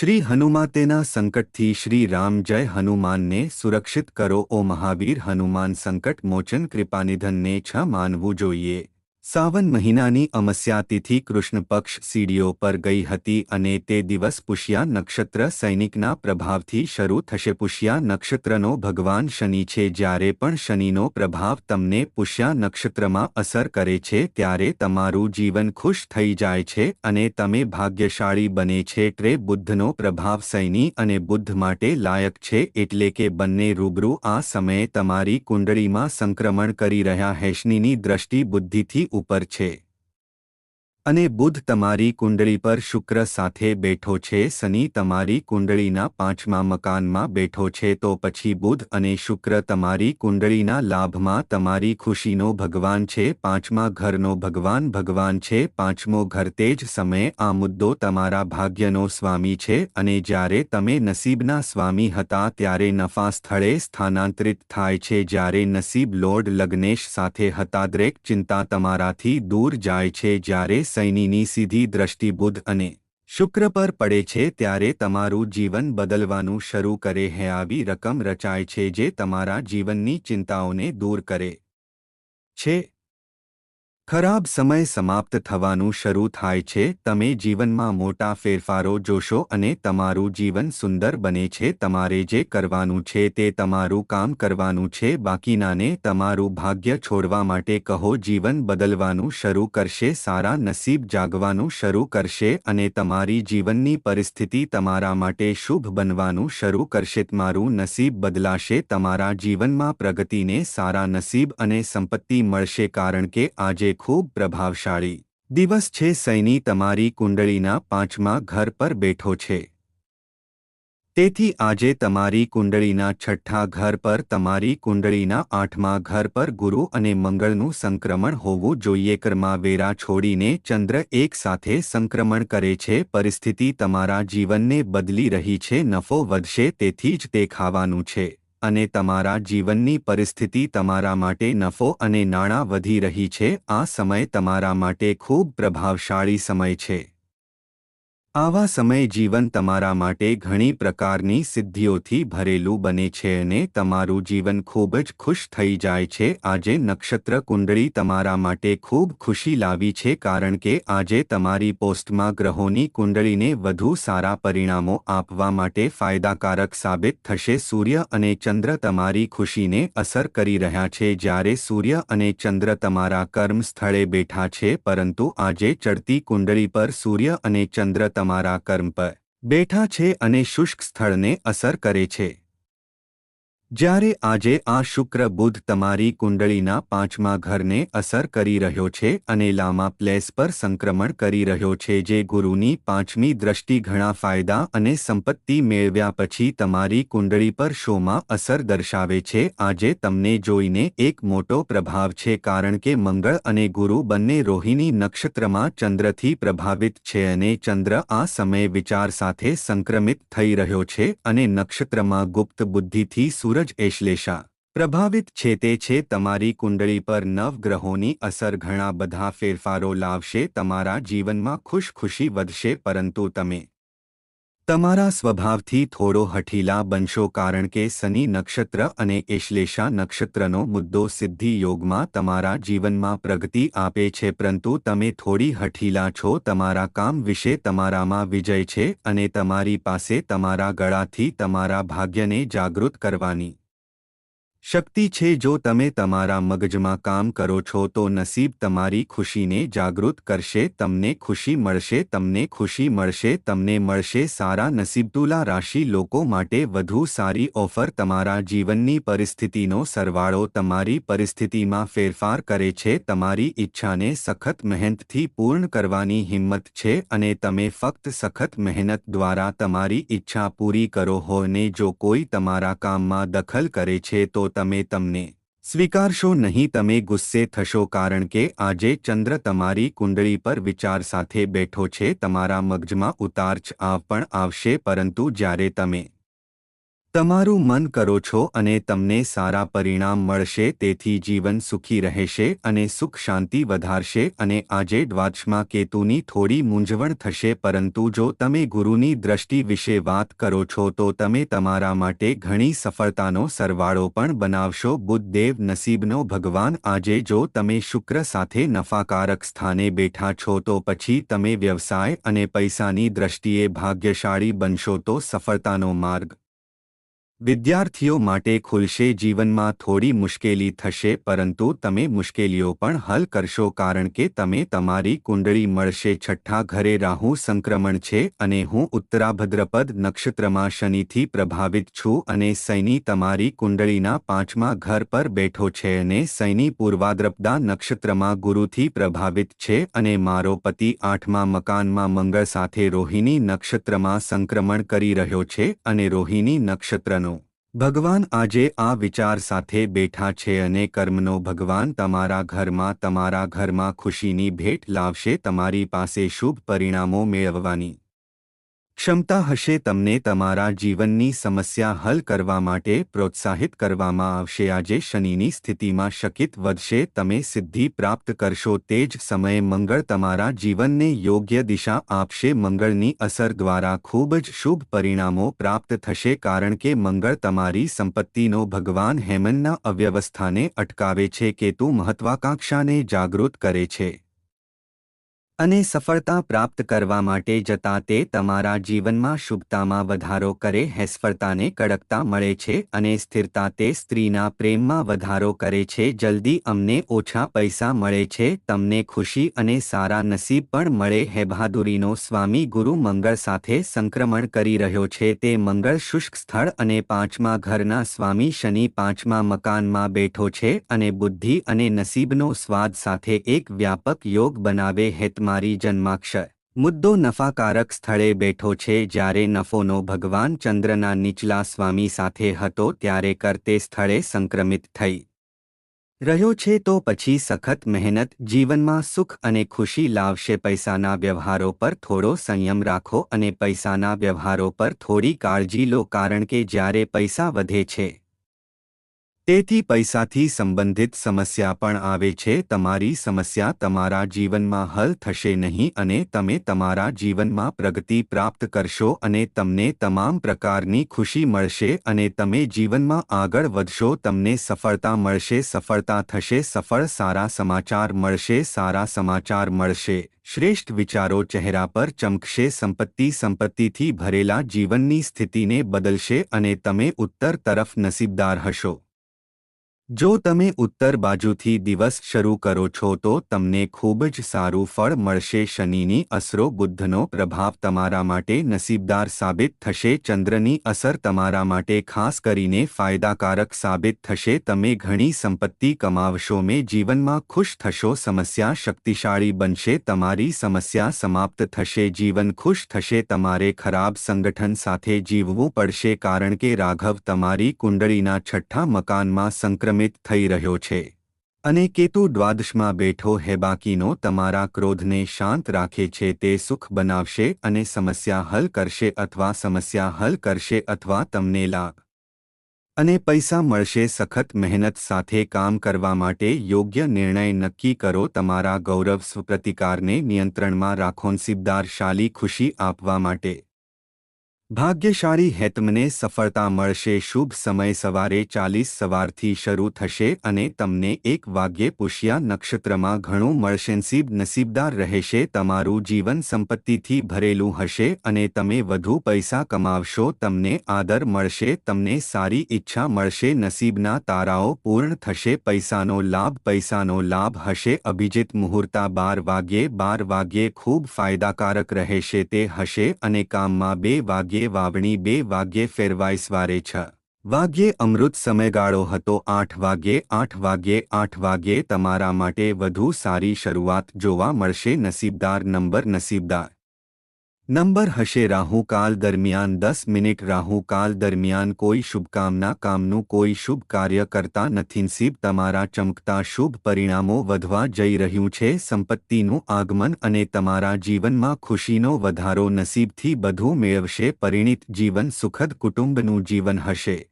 શ્રી હનુમાતેના સંકટથી શ્રી રામ જય હનુમાનને સુરક્ષિત કરો ઓ મહાવીર હનુમાન સંકટ મોચન કૃપાનિધનને છ માનવું જોઈએ. સાવન મહિનાની અમસ્યા તિથિ કૃષ્ણ પક્ષ સીડીઓ પર ગઈ હતી અને તે દિવસ પુષ્યા નક્ષત્ર સૈનિકના પ્રભાવથી શરૂ થશે. પુષ્યા નક્ષત્રનો ભગવાન શનિ છે. જ્યારે પણ શનિનો પ્રભાવ તમને પુષ્યા નક્ષત્રમાં અસર કરે છે, ત્યારે તમારું જીવન ખુશ થઈ જાય છે અને તમે ભાગ્યશાળી બને છે. ટ્રે બુદ્ધનો પ્રભાવ સૈની અને બુદ્ધ માટે લાયક છે, એટલે કે બંને રૂબરૂ આ સમયે તમારી કુંડળીમાં સંક્રમણ કરી રહ્યા હેશનીની દ્રષ્ટિ બુદ્ધિથી ઉપર છે. અને બુધ તમારી કુંડળી પર શુક્ર સાથે બેઠો છે, શનિ તમારી કુંડળીના પાંચમા મકાનમાં બેઠો છે, તો પછી બુધ અને શુક્ર તમારી કુંડળીના લાભમાં તમારી ખુશીનો ભગવાન છે, પાંચમા ઘરનો ભગવાન ભગવાન છે, પાંચમો ઘર તે જ સમયે આ મુદ્દો તમારા ભાગ્યનો સ્વામી છે, અને જ્યારે તમે નસીબના સ્વામી હતા ત્યારે નફા સ્થળે સ્થાનાંતરિત થાય છે, જ્યારે નસીબ લોર્ડ લગ્નેશ સાથે હતા, દરેક ચિંતા તમારાથી દૂર જાય છે, જ્યારે સૈનીની સીધી દ્રષ્ટિ બુધ અને શુક્ર પર પડે છે ત્યારે તમારું જીવન બદલવાનું શરૂ કરે હે આવી રકમ રચાય છે જે તમારા જીવનની ચિંતાઓને દૂર કરે છે. ખરાબ સમય સમાપ્ત થવાનું શરૂ થાય છે, તમે જીવનમાં મોટા ફેરફારો જોશો અને તમારું જીવન સુંદર બને છે, તમારે જે કરવાનું છે તે તમારું કામ કરવાનું છે, બાકીનાને તમારું ભાગ્ય છોડવા માટે કહો, જીવન બદલવાનું શરૂ કરશે, સારા નસીબ જાગવાનું શરૂ કરશે અને તમારી જીવનની પરિસ્થિતિ તમારા માટે શુભ બનવાનું શરૂ કરશે, તમારું નસીબ બદલાશે, તમારા જીવનમાં પ્રગતિને સારા નસીબ અને સંપત્તિ મળશે, કારણ કે આજે ખૂબ પ્રભાવશાળી. દિવસ છે સૈની તમારી કુંડળીના પાંચમા ઘર પર બેઠો છે. તેથી આજે તમારી કુંડળીના છઠ્ઠા ઘર પર તમારી કુંડળીના આઠમા ઘર પર ગુરુ અને મંગળનું સંક્રમણ હોવું જોઈએ. કર્મા વેરા છોડીને ચંદ્ર એક સાથે સંક્રમણ કરે છે. પરિસ્થિતિ તમારા જીવનને બદલી રહી છે. નફો વધશે તેથી જ તે ખાવાનું છે. અને તમારા જીવનની પરિસ્થિતિ તમારા માટે નફો અને નાણાં વધી રહી છે. આ સમય તમારા માટે ખૂબ પ્રભાવશાળી સમય છે. આવા સમય જીવન તમારા માટે ઘણી પ્રકારની સિદ્ધિઓથી ભરેલું બને છે અને તમારું જીવન ખૂબ જ ખુશ થઈ જાય છે. આજે નક્ષત્ર કુંડળી તમારા માટે ખૂબ ખુશી લાવી છે કારણ કે આજે તમારી પોસ્ટમાં ગ્રહોની કુંડળીને વધુ સારા પરિણામો આપવા માટે ફાયદાકારક સાબિત થશે. સૂર્ય અને ચંદ્ર તમારી ખુશીને અસર કરી રહ્યા છે. જ્યારે સૂર્ય અને ચંદ્ર તમારા કર્મ સ્થળે બેઠા છે, પરંતુ આજે ચડતી કુંડળી પર સૂર્ય અને ચંદ્ર તમારા કર્મ પર બેઠા છે અને શુષ્ક સ્થળને અસર કરે છે. જ્યારે આજે આ શુક્ર બુધ તમારી કુંડળીના પાંચમા ઘરને અસર કરી રહ્યો છે અને લામા પ્લેસ પર સંક્રમણ કરી રહ્યો છે જે ગુરુની પાંચમી દ્રષ્ટિ ઘણા ફાયદા અને સંપત્તિ મેળવ્યા પછી તમારી કુંડળી પર શોમાં અસર દર્શાવે છે. આજે તમને જોઈને એક મોટો પ્રભાવ છે કારણ કે મંગળ અને ગુરુ બંને રોહિણી નક્ષત્રમાં ચંદ્રથી પ્રભાવિત છે અને ચંદ્ર આ સમયે વિચાર સાથે સંક્રમિત થઈ રહ્યો છે અને નક્ષત્રમાં ગુપ્ત બુદ્ધિથી સૂરજ સૂરજ એશ્લેષા. પ્રભાવિત છે તે છે તમારી કુંડળી પર નવગ્રહોની અસર ઘણા બધા ફેરફારો લાવશે, તમારા જીવનમાં ખુશખુશી વધશે, પરંતુ તમે તમારા સ્વભાવથી થોડો હઠીલા બનશો કારણ કે શનિ નક્ષત્ર અને એશ્લેષા નક્ષત્રનો મુદ્દો સિદ્ધિ યોગમાં તમારા જીવનમાં પ્રગતિ આપે છે પરંતુ તમે થોડી હઠીલા છો તમારા કામ વિશે તમારામાં વિજય છે અને તમારી પાસે તમારા ગળાથી તમારા ભાગ્યને જાગૃત કરવાની શક્તિ છે જો તમે તમારા મગજમાં કામ કરો છો તો નસીબ તમારી ખુશીને જાગૃત કરશે, તમને ખુશી મળશે, તમને ખુશી મળશે, તમને મળશે. સારા નસીબતુલા રાશિ લોકો માટે વધુ સારી ઓફર તમારા જીવનની પરિસ્થિતિનો સરવાળો તમારી પરિસ્થિતિમાં ફેરફાર કરે છે. તમારી ઈચ્છાને સખત મહેનતથી પૂર્ણ કરવાની હિંમત છે અને તમે ફક્ત સખત મહેનત દ્વારા તમારી ઈચ્છા પૂરી કરો હો ને જો કોઈ તમારા કામમાં દખલ કરે છે તો તમે તમને સ્વીકારશો નહીં, તમે ગુસ્સે થશો કારણ કે આજે ચંદ્ર તમારી કુંડળી પર વિચાર સાથે બેઠો છે, તમારા મગજમાં ઉતાર આવ પણ આવશે, પરંતુ જ્યારે તમે તમારું મન કરો છો અને તમને સારા પરિણામ મળશે, તેથી જીવન સુખી રહેશે અને સુખ શાંતિ વધારશે અને આજે દ્વાદશમાં કેતુની થોડી મૂંઝવણ થશે, પરંતુ જો તમે ગુરુની દ્રષ્ટિ વિશે વાત કરો છો, તો તમે તમારા માટે ઘણી સફળતાનો સરવાળો પણ બનાવશો. બુદ્ધદેવ નસીબનો ભગવાન, આજે જો તમે શુક્ર સાથે નફાકારક સ્થાને બેઠા છો, તો પછી તમે વ્યવસાય અને પૈસાની દ્રષ્ટિએ ભાગ્યશાળી બનશો, તો સફળતાનો માર્ગ વિદ્યાર્થીઓ માટે ખુલશે જીવનમાં થોડી મુશ્કેલી થશે, પરંતુ તમે મુશ્કેલીઓ પણ હલ કરશો કારણ કે તમે તમારી કુંડળી મળશે, છઠ્ઠા ઘરે રાહુ સંક્રમણ છે અને હું ઉત્તરાભદ્રપદ નક્ષત્રમાં શનિથી પ્રભાવિત છું અને સૈની તમારી કુંડળીના પાંચમા ઘર પર બેઠો છે અને સૈની પૂર્વાદ્રપદા નક્ષત્રમાં ગુરુથી પ્રભાવિત છે અને મારો પતિ આઠમા મકાનમાં મંગળ સાથે રોહિણી નક્ષત્રમાં સંક્રમણ કરી રહ્યો છે અને રોહિણી નક્ષત્રનો ભગવાન આજે આ વિચાર સાથે બેઠા છે અને કર્મનો ભગવાન તમારા ઘરમાં તમારા ઘરમાં ખુશીની ભેટ લાવશે, તમારી પાસે શુભ પરિણામો મેળવવાની. ક્ષમતા હશે તમને તમારા જીવનની સમસ્યા હલ કરવા માટે પ્રોત્સાહિત કરવામાં આવશે. આજે શનિની સ્થિતિમાં શકિત વધશે, તમે સિદ્ધિ પ્રાપ્ત કરશો. તે જ સમયે મંગળ તમારા જીવનને યોગ્ય દિશા આપશે. મંગળની અસર દ્વારા ખૂબ જ શુભ પરિણામો પ્રાપ્ત થશે, કારણ કે મંગળ તમારી સંપત્તિનો ભગવાન હેમનના અવ્યવસ્થાને અટકાવે છે, કેતુ મહત્વાકાંક્ષાને જાગૃત કરે છે. અને સફળતા પ્રાપ્ત કરવા માટે જતા તે તમારા જીવનમાં શુભતામાં વધારો કરે, હેસફળતાને કડકતા મળે છે અને સ્થિરતા તે સ્ત્રીના પ્રેમમાં વધારો કરે છે. જલ્દી અમને ઓછા પૈસા મળે છે, તમને ખુશી અને સારા નસીબ પણ મળે. હે સ્વામી ગુરુ મંગળ સાથે સંક્રમણ કરી રહ્યો છે. તે મંગળ શુષ્ક સ્થળ અને પાંચમા ઘરના સ્વામી શનિ પાંચમા મકાનમાં બેઠો છે અને બુદ્ધિ અને નસીબનો સ્વાદ સાથે એક વ્યાપક યોગ બનાવે. હેતમાં મારી જન્માક્ષર. મુદ્દો નફાકારક સ્થળે બેઠો છે જ્યારે નફોનો ભગવાન ચંદ્રના નીચલા સ્વામી સાથે હતો ત્યારે કરતે સ્થળે સંક્રમિત થઈ. રહ્યો છે તો પછી સખત મહેનત, જીવનમાં સુખ અને ખુશી લાવશે પૈસાના વ્યવહારો પર થોડો સંયમ રાખો અને પૈસાના વ્યવહારો પર થોડી કાળજી લો કારણ કે જ્યારે પૈસા વધે છે તેથી પૈસાથી સંબંધિત સમસ્યા પણ આવે છે, તમારી સમસ્યા તમારા જીવનમાં હલ થશે નહીં અને તમે તમારા જીવનમાં પ્રગતિ પ્રાપ્ત કરશો અને તમને તમામ પ્રકારની ખુશી મળશે અને તમે જીવનમાં આગળ વધશો, તમને સફળતા મળશે, સફળતા થશે, સફળ સારા સમાચાર મળશે, સારા સમાચાર મળશે. શ્રેષ્ઠ વિચારો ચહેરા પર ચમકશે, સંપત્તિ સંપત્તિથી ભરેલા જીવનની સ્થિતિને બદલશે અને તમે ઉત્તર તરફ નસીબદાર હશો. જો તમે ઉત્તર બાજુથી દિવસ શરૂ કરો છો તો તમને ખૂબ જ સારું ફળ મળશે. શનિની અસરો બુદ્ધનો પ્રભાવ તમારા માટે નસીબદાર સાબિત થશે. ચંદ્રની અસર તમારા માટે ખાસ કરીને ફાયદાકારક સાબિત થશે. તમે ઘણી સંપત્તિ કમાવશો, મેં જીવનમાં ખુશ થશો, સમસ્યા શક્તિશાળી બનશે, તમારી સમસ્યા સમાપ્ત થશે, જીવન ખુશ થશે, તમારે ખરાબ સંગઠન સાથે જીવવું પડશે, કારણ કે રાઘવ તમારી કુંડળીના છઠ્ઠા મકાનમાં સંક્રમિત સંક્રમિત થઈ રહ્યો છે. અને કેતુ દ્વાદશમાં બેઠો હેબાકીનો તમારા ક્રોધને શાંત રાખે છે, તે સુખ બનાવશે અને સમસ્યા હલ કરશે અથવા સમસ્યા હલ કરશે અથવા તમને લાભ અને પૈસા મળશે. સખત મહેનત સાથે કામ કરવા માટે યોગ્ય નિર્ણય નક્કી કરો. તમારા ગૌરવ સ્વપ્રતિકારને નિયંત્રણમાં રાખો. નસીબદારશાલી ખુશી આપવા માટે ભાગ્યશાળી હેતમને સફળતા મળશે, શુભ સમય સવારે ચાલીસ સવારથી શરૂ થશે અને તમને એક વાગ્યે પુષ્યા નક્ષત્રમાં ઘણું મળશે નસીબ નસીબદાર રહેશે, તમારું જીવન સંપત્તિથી ભરેલું હશે અને તમે વધુ પૈસા કમાવશો, તમને આદર મળશે, તમને સારી ઈચ્છા મળશે, નસીબના તારાઓ પૂર્ણ થશે, પૈસાનો લાભ પૈસાનો લાભ હશે, અભિજીત મુહૂર્તા બાર વાગ્યે બાર વાગ્યે ખૂબ ફાયદાકારક રહેશે, તે હશે અને કામમાં બે વાગ્યે વાગ્યે વાવણી બે વાગ્યે ફેરવાઈ સવારે છ. વાગ્યે અમૃત સમયગાળો હતો આઠ વાગ્યે આઠ વાગ્યે આઠ વાગ્યે તમારા માટે વધુ સારી શરૂઆત જોવા મળશે નસીબદાર નંબર નસીબદાર. નંબર હશે રાહુકાલ દરમિયાન દસ મિનિટ રાહુકાલ દરમિયાન કોઈ શુભકામના કામનું કોઈ શુભ કાર્ય કરતા નથી. નસીબ તમારા ચમકતા શુભ પરિણામો વધવા જઈ રહ્યું છે. સંપત્તિનું આગમન અને તમારા જીવનમાં ખુશીનો વધારો નસીબથી બધું મેળવશે. પરિણિત જીવન સુખદ કુટુંબનું જીવન હશે.